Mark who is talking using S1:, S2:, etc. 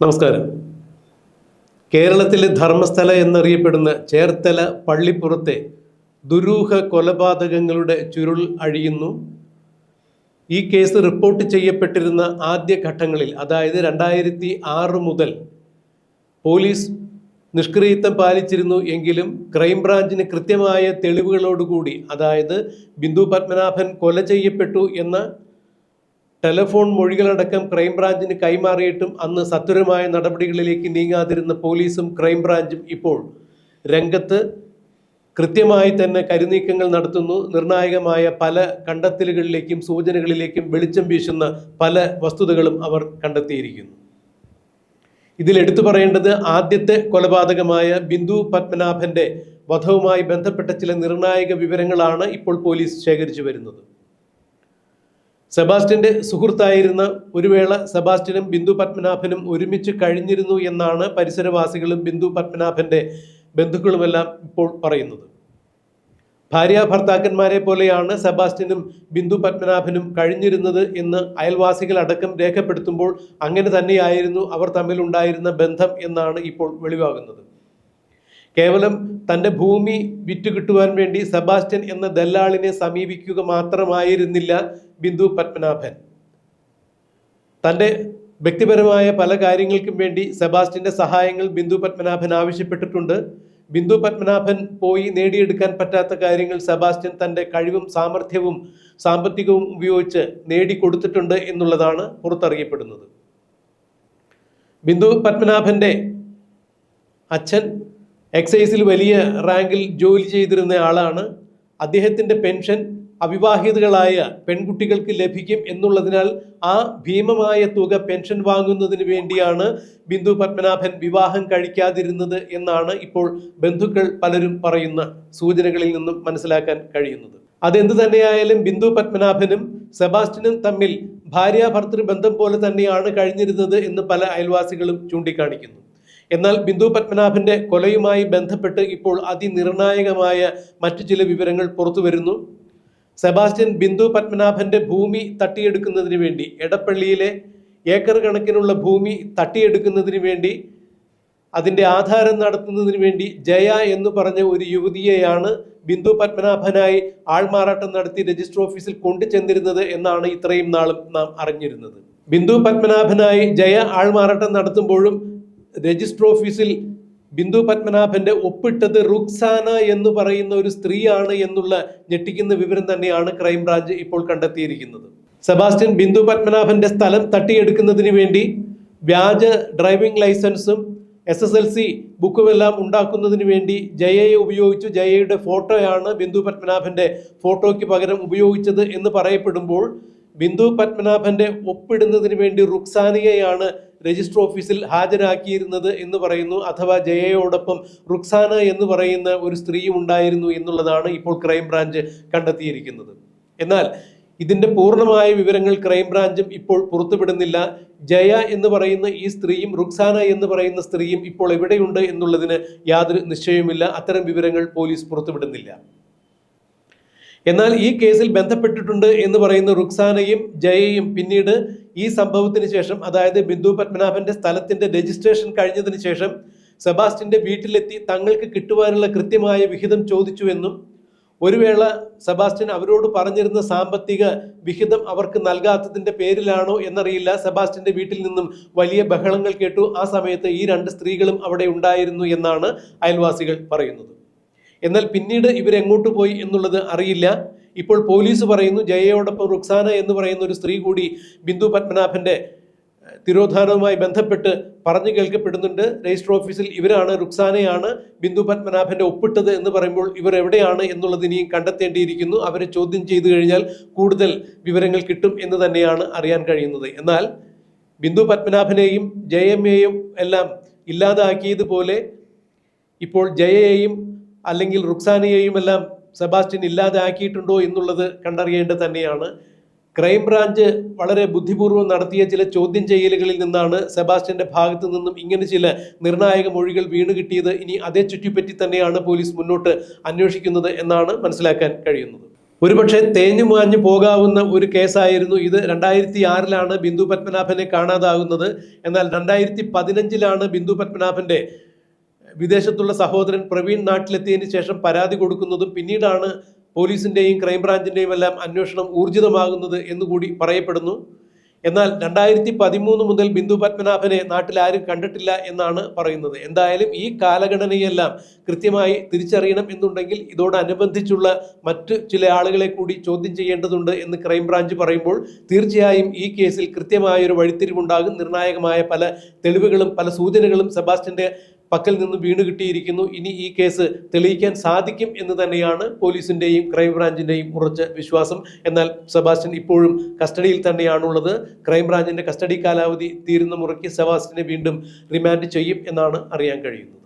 S1: നമസ്കാരം. കേരളത്തിലെ ധർമ്മസ്ഥല എന്നറിയപ്പെടുന്ന ചേർത്തല പള്ളിപ്പുറത്തെ ദുരൂഹ കൊലപാതകങ്ങളുടെ ചുരുൾ അഴിയുന്നു. ഈ കേസ് റിപ്പോർട്ട് ചെയ്യപ്പെട്ടിരുന്ന ആദ്യ ഘട്ടങ്ങളിൽ അതായത് രണ്ടായിരത്തി ആറ് മുതൽ പോലീസ് നിഷ്ക്രിയത്വം പാലിച്ചിരുന്നു എങ്കിലും ക്രൈംബ്രാഞ്ചിന് കൃത്യമായ തെളിവുകളോടുകൂടി അതായത് ബിന്ദു പത്മനാഭൻ കൊല ചെയ്യപ്പെട്ടു എന്ന ടെലഫോൺ മൊഴികളടക്കം ക്രൈംബ്രാഞ്ചിന് കൈമാറിയിട്ടും അന്ന് സത്വരമായ നടപടികളിലേക്ക് നീങ്ങാതിരുന്ന പോലീസും ക്രൈംബ്രാഞ്ചും ഇപ്പോൾ രംഗത്ത് കൃത്യമായി തന്നെ കരുനീക്കങ്ങൾ നടത്തുന്നു. നിർണായകമായ പല കണ്ടെത്തലുകളിലേക്കും സൂചനകളിലേക്കും വെളിച്ചം വീശുന്ന പല വസ്തുതകളും അവർ കണ്ടെത്തിയിരിക്കുന്നു. ഇതിൽ എടുത്തു പറയേണ്ടത് ആദ്യത്തെ കൊലപാതകമായ ബിന്ദു പത്മനാഭന്റെ വധവുമായി ബന്ധപ്പെട്ട ചില നിർണായക വിവരങ്ങളാണ് ഇപ്പോൾ പോലീസ് ശേഖരിച്ചു വരുന്നത്. സെബാസ്റ്റ്യന്റെ സുഹൃത്തായിരുന്ന ഒരു വേള സെബാസ്റ്റ്യനും ബിന്ദു പത്മനാഭനും ഒരുമിച്ച് കഴിഞ്ഞിരുന്നു എന്നാണ് പരിസരവാസികളും ബിന്ദു പത്മനാഭന്റെ ബന്ധുക്കളുമെല്ലാം ഇപ്പോൾ പറയുന്നത്. ഭാര്യ ഭർത്താക്കന്മാരെ പോലെയാണ് സെബാസ്റ്റ്യനും ബിന്ദു പത്മനാഭനും കഴിഞ്ഞിരുന്നത് എന്ന് അയൽവാസികൾ അടക്കം രേഖപ്പെടുത്തുമ്പോൾ അങ്ങനെ തന്നെയായിരുന്നു അവർ തമ്മിലുണ്ടായിരുന്ന ബന്ധം എന്നാണ് ഇപ്പോൾ വെളിവാകുന്നത്. കേവലം തന്റെ ഭൂമി വിറ്റുകിട്ടുവാൻ വേണ്ടി സെബാസ്റ്റ്യൻ എന്ന ദല്ലാളിനെ സമീപിക്കുക മാത്രമായിരുന്നില്ല ബിന്ദു പത്മനാഭൻ. തന്റെ വ്യക്തിപരമായ പല കാര്യങ്ങൾക്കും വേണ്ടി സെബാസ്റ്റ്യന്റെ സഹായങ്ങൾ ബിന്ദു പത്മനാഭൻ ആവശ്യപ്പെട്ടിട്ടുണ്ട്. ബിന്ദു പത്മനാഭൻ പോയി നേടിയെടുക്കാൻ പറ്റാത്ത കാര്യങ്ങൾ സെബാസ്റ്റ്യൻ തന്റെ കഴിവും സാമർഥ്യവും സാമ്പത്തികവും ഉപയോഗിച്ച് നേടിക്കൊടുത്തിട്ടുണ്ട് എന്നുള്ളതാണ് പുറത്തറിയപ്പെടുന്നത്. ബിന്ദു പത്മനാഭന്റെ അച്ഛൻ എക്സൈസിൽ വലിയ റാങ്കിൽ ജോലി ചെയ്തിരുന്ന ആളാണ്. അദ്ദേഹത്തിന്റെ പെൻഷൻ അവിവാഹിതകളായ പെൺകുട്ടികൾക്ക് ലഭിക്കും എന്നുള്ളതിനാൽ ആ ഭീമമായ തുക പെൻഷൻ വാങ്ങുന്നതിന് വേണ്ടിയാണ് ബിന്ദു പത്മനാഭൻ വിവാഹം കഴിക്കാതിരുന്നത് എന്നാണ് ഇപ്പോൾ ബന്ധുക്കൾ പലരും പറയുന്ന സൂചനകളിൽ നിന്നും മനസ്സിലാക്കാൻ കഴിയുന്നത്. അതെന്ത് തന്നെയായാലും ബിന്ദു പത്മനാഭനും സെബാസ്റ്റ്യനും തമ്മിൽ ഭാര്യ ഭർത്തൃ ബന്ധം പോലെ തന്നെയാണ് കഴിഞ്ഞിരുന്നത് എന്ന് പല അയൽവാസികളും ചൂണ്ടിക്കാണിക്കുന്നു. എന്നാൽ ബിന്ദു പത്മനാഭന്റെ കൊലയുമായി ബന്ധപ്പെട്ട് ഇപ്പോൾ അതിനിർണായകമായ മറ്റു ചില വിവരങ്ങൾ പുറത്തു വരുന്നു. സെബാസ്റ്റ്യൻ ബിന്ദു പത്മനാഭന്റെ ഭൂമി തട്ടിയെടുക്കുന്നതിന് വേണ്ടി എടപ്പള്ളിയിലെ ഏക്കർ കണക്കിനുള്ള ഭൂമി തട്ടിയെടുക്കുന്നതിന് വേണ്ടി അതിന്റെ ആധാരം നടത്തുന്നതിന് വേണ്ടി ജയ എന്ന് പറഞ്ഞ ഒരു യുവതിയെയാണ് ബിന്ദു പത്മനാഭനായി ആൾമാറാട്ടം നടത്തി രജിസ്റ്റർ ഓഫീസിൽ കൊണ്ടുചെന്നിരുന്നത് എന്നാണ് ഇത്രയും നാളും നാം അറിഞ്ഞിരുന്നത്. ബിന്ദു പത്മനാഭനായി ജയ ആൾമാറാട്ടം നടത്തുമ്പോഴും രജിസ്റ്റർ ഓഫീസിൽ ബിന്ദു പത്മനാഭന്റെ ഒപ്പിട്ടത് റുക്സാന എന്ന് പറയുന്ന ഒരു സ്ത്രീയാണ് എന്നുള്ള ഞെട്ടിക്കുന്ന വിവരം തന്നെയാണ് ക്രൈംബ്രാഞ്ച് ഇപ്പോൾ കണ്ടെത്തിയിരിക്കുന്നത്. സെബാസ്റ്റ്യൻ ബിന്ദു പത്മനാഭന്റെ സ്ഥലം തട്ടിയെടുക്കുന്നതിന് വേണ്ടി വ്യാജ ഡ്രൈവിംഗ് ലൈസൻസും എസ് എസ് എൽ സി ബുക്കുമെല്ലാം ഉണ്ടാക്കുന്നതിന് വേണ്ടി ജയയെ ഉപയോഗിച്ചു. ജയയുടെ ഫോട്ടോയാണ് ബിന്ദു പത്മനാഭന്റെ ഫോട്ടോയ്ക്ക് പകരം ഉപയോഗിച്ചത് എന്ന് പറയപ്പെടുമ്പോൾ ബിന്ദു പത്മനാഭന്റെ ഒപ്പിടുന്നതിന് വേണ്ടി റുക്സാനിയെയാണ് രജിസ്റ്റർ ഓഫീസിൽ ഹാജരാക്കിയിരുന്നത് എന്ന് പറയുന്നു. അഥവാ ജയയോടൊപ്പം റുക്സാന എന്ന് പറയുന്ന ഒരു സ്ത്രീയും ഉണ്ടായിരുന്നു എന്നുള്ളതാണ് ഇപ്പോൾ ക്രൈംബ്രാഞ്ച് കണ്ടെത്തിയിരിക്കുന്നത്. എന്നാൽ ഇതിന്റെ പൂർണമായ വിവരങ്ങൾ ക്രൈംബ്രാഞ്ചും ഇപ്പോൾ പുറത്തുവിടുന്നില്ല. ജയ എന്ന് പറയുന്ന ഈ സ്ത്രീയും റുക്സാന എന്ന് പറയുന്ന സ്ത്രീയും ഇപ്പോൾ എവിടെയുണ്ട് എന്നുള്ളതിന് യാതൊരു നിശ്ചയവുമില്ല. അത്തരം വിവരങ്ങൾ പോലീസ് പുറത്തുവിടുന്നില്ല. എന്നാൽ ഈ കേസിൽ ബന്ധപ്പെട്ടിട്ടുണ്ട് എന്ന് പറയുന്ന റുക്സാനയും ജയയും പിന്നീട് ഈ സംഭവത്തിന് ശേഷം അതായത് ബിന്ദു പത്മനാഭന്റെ സ്ഥലത്തിന്റെ രജിസ്ട്രേഷൻ കഴിഞ്ഞതിന് ശേഷം സെബാസ്റ്റിന്റെ വീട്ടിലെത്തി തങ്ങൾക്ക് കിട്ടുവാനുള്ള കൃത്യമായ വിഹിതം ചോദിച്ചുവെന്നും ഒരു വേള സെബാസ്റ്റ്യൻ അവരോട് പറഞ്ഞിരുന്ന സാമ്പത്തിക വിഹിതം അവർക്ക് നൽകാത്തതിന്റെ പേരിലാണോ എന്നറിയില്ല. സെബാസ്റ്റ്യന്റെ വീട്ടിൽ നിന്നും വലിയ ബഹളങ്ങൾ കേട്ടു. ആ സമയത്ത് ഈ രണ്ട് സ്ത്രീകളും അവിടെ ഉണ്ടായിരുന്നു എന്നാണ് അയൽവാസികൾ പറയുന്നത്. എന്നാൽ പിന്നീട് ഇവരെങ്ങോട്ട് പോയി എന്നുള്ളത് അറിയില്ല. ഇപ്പോൾ പോലീസ് പറയുന്നു ജയയോടൊപ്പം റുക്സാന എന്ന് പറയുന്ന ഒരു സ്ത്രീ കൂടി ബിന്ദു പത്മനാഭന്റെ തിരോധാനവുമായി ബന്ധപ്പെട്ട് പറഞ്ഞു കേൾക്കപ്പെടുന്നുണ്ട്. രജിസ്റ്റർ ഓഫീസിൽ ഇവരാണ് റുക്സാനയാണ് ബിന്ദു പത്മനാഭന്റെ ഒപ്പിട്ടത് എന്ന് പറയുമ്പോൾ ഇവർ എവിടെയാണ് എന്നുള്ളത് ഇനിയും കണ്ടെത്തേണ്ടിയിരിക്കുന്നു. അവരെ ചോദ്യം ചെയ്തു കഴിഞ്ഞാൽ കൂടുതൽ വിവരങ്ങൾ കിട്ടും എന്ന് തന്നെയാണ് അറിയാൻ കഴിയുന്നത്. എന്നാൽ ബിന്ദു പത്മനാഭനെയും ജയമ്മയെയും എല്ലാം ഇല്ലാതാക്കിയതുപോലെ ഇപ്പോൾ ജയയെയും അല്ലെങ്കിൽ റുക്സാനയെയും എല്ലാം സെബാസ്റ്റ്യൻ ഇല്ലാതാക്കിയിട്ടുണ്ടോ എന്നുള്ളത് കണ്ടറിയേണ്ടത് തന്നെയാണ്. ക്രൈംബ്രാഞ്ച് വളരെ ബുദ്ധിപൂർവം നടത്തിയ ചില ചോദ്യം ചെയ്യലുകളിൽ നിന്നാണ് സെബാസ്റ്റ്യന്റെ ഭാഗത്തു നിന്നും ഇങ്ങനെ ചില നിർണായക മൊഴികൾ വീണ് കിട്ടിയത്. ഇനി അതേ ചുറ്റിപ്പറ്റി തന്നെയാണ് പോലീസ് മുന്നോട്ട് അന്വേഷിക്കുന്നത് എന്നാണ് മനസ്സിലാക്കാൻ കഴിയുന്നത്. ഒരുപക്ഷെ തേഞ്ഞു മാഞ്ഞു പോകാവുന്ന ഒരു കേസായിരുന്നു ഇത്. രണ്ടായിരത്തി ആറിലാണ് ബിന്ദു പത്മനാഭനെ കാണാതാകുന്നത്. എന്നാൽ രണ്ടായിരത്തി പതിനഞ്ചിലാണ് ബിന്ദു പത്മനാഭന്റെ വിദേശത്തുള്ള സഹോദരൻ പ്രവീൺ നാട്ടിലെത്തിയതിന് ശേഷം പരാതി കൊടുക്കുന്നതും പിന്നീടാണ് പോലീസിന്റെയും ക്രൈംബ്രാഞ്ചിന്റെയും എല്ലാം അന്വേഷണം ഊർജിതമാകുന്നത് എന്നുകൂടി പറയപ്പെടുന്നു. എന്നാൽ രണ്ടായിരത്തി പതിമൂന്ന് മുതൽ ബിന്ദു പത്മനാഭനെ നാട്ടിൽ ആരും കണ്ടിട്ടില്ല എന്നാണ് പറയുന്നത്. എന്തായാലും ഈ കാലഘടനയെല്ലാം കൃത്യമായി തിരിച്ചറിയണം എന്നുണ്ടെങ്കിൽ ഇതോടനുബന്ധിച്ചുള്ള മറ്റ് ചില ആളുകളെ കൂടി ചോദ്യം ചെയ്യേണ്ടതുണ്ട് എന്ന് ക്രൈംബ്രാഞ്ച് പറയുമ്പോൾ തീർച്ചയായും ഈ കേസിൽ കൃത്യമായ ഒരു വഴിത്തിരിവുണ്ടാകും. നിർണായകമായ പല തെളിവുകളും പല സൂചനകളും സെബാസ്റ്റ്യന്റെ പക്കൽ നിന്ന് വീണ് കിട്ടിയിരിക്കുന്നു. ഇനി ഈ കേസ് തെളിയിക്കാൻ സാധിക്കും എന്ന് തന്നെയാണ് പോലീസിന്റെയും ക്രൈംബ്രാഞ്ചിന്റെയും ഉറച്ച വിശ്വാസം. എന്നാൽ സെബാസ്റ്റ്യൻ ഇപ്പോഴും കസ്റ്റഡിയിൽ തന്നെയാണുള്ളത്. ക്രൈംബ്രാഞ്ചിന്റെ കസ്റ്റഡി കാലാവധി തീരുന്ന മുറയ്ക്ക് സെബാസ്റ്റ്യനെ വീണ്ടും റിമാൻഡ് ചെയ്യും എന്നാണ് അറിയാൻ കഴിയുന്നത്.